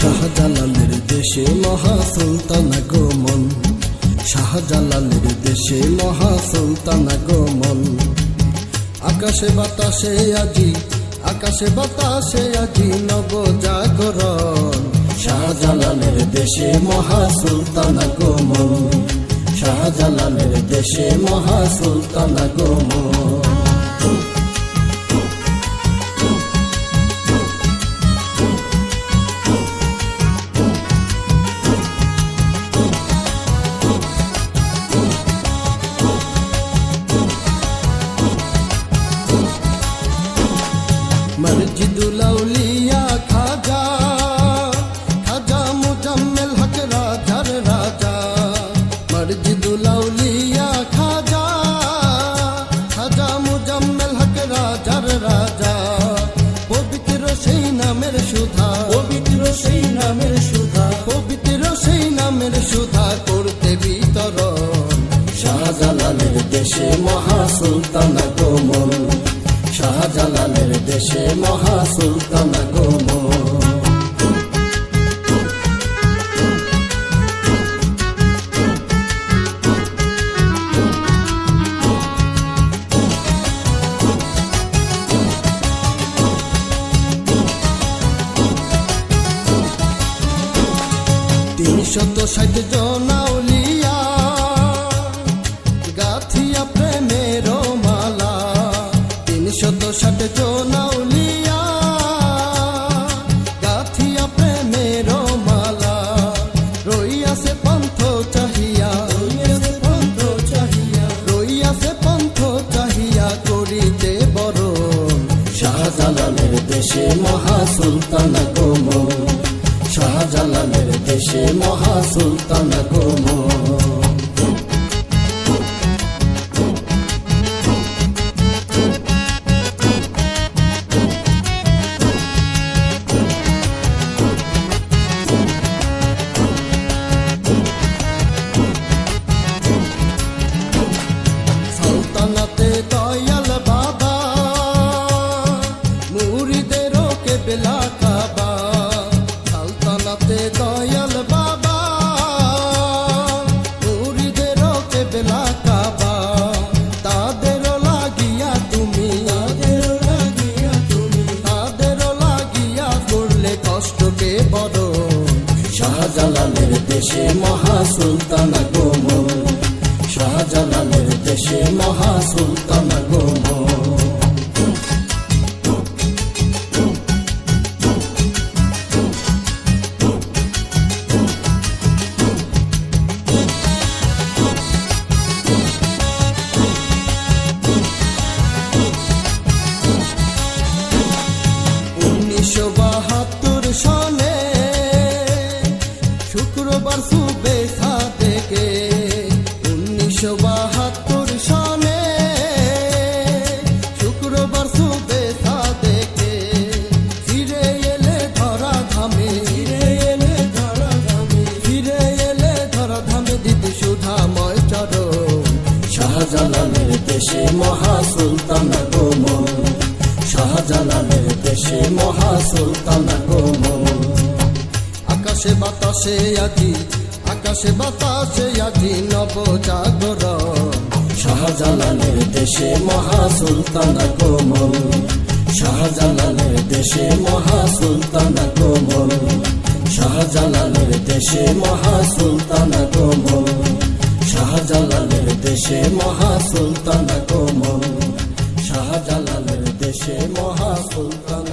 শাহজালালের দেশে মহা সুলতানা গোমন শাহজালালের দেশে মহা সুলতানা গোমন আকাশে বাতাসে আজি, আকাশে বাতাসে আজি নব জাগরণ শাহজালালের দেশে মহা সুলতানা গোমন শাহজালালের দেশে মহা সুলতানা গোমন মসজিদুল আউলিয়া খাজা খাজা মুজাম্মেল হক রাজার রাজা। মসজিদুল আউলিয়া খাজা খাজা মুজাম্মেল হক রাজার রাজা। পবিত্র সেই নামের সুধা পবিত্র সেই নামের সুধা। পবিত্র সেই নামের সুধা করতে বিতরণ। শাহজালালের দেশে মহা সুলতানা দেশে মহা সুলতানা গোমন তিনশত ষাট জনাউলিয়া তিনশত ষাট জনাউলিয়া গাথিয়া প্রেমের মালা। রইয়াছে পন্থ চাহিয়া, রইয়াছে পন্থ চাহিয়া, রইয়াছে পন্থ চাহিয়া করিতে বরণ। শাহজালালের দেশে মহা সুলতানা গোমন শাহজালালের দেশে মহা সুলতানা দেশে মহা সুলতানা গোমন শাহজালালের দেশে মহা সুলতানা শাহজালালের দেশে মহা গোমন। শাহজালালের দেশে মহা গোমন। আকাশে বাতাসে আজি, আকাশে বাতাসে আজি শাহজালালের দেশে মহা সুলতানা শাহজালালের দেশে মহা শাহজালালের দেশে মহা সুলতানা শাহজালালের দেশে মহা সুলতানা কোমল শাহজালালের দেশে মহা সুলতানা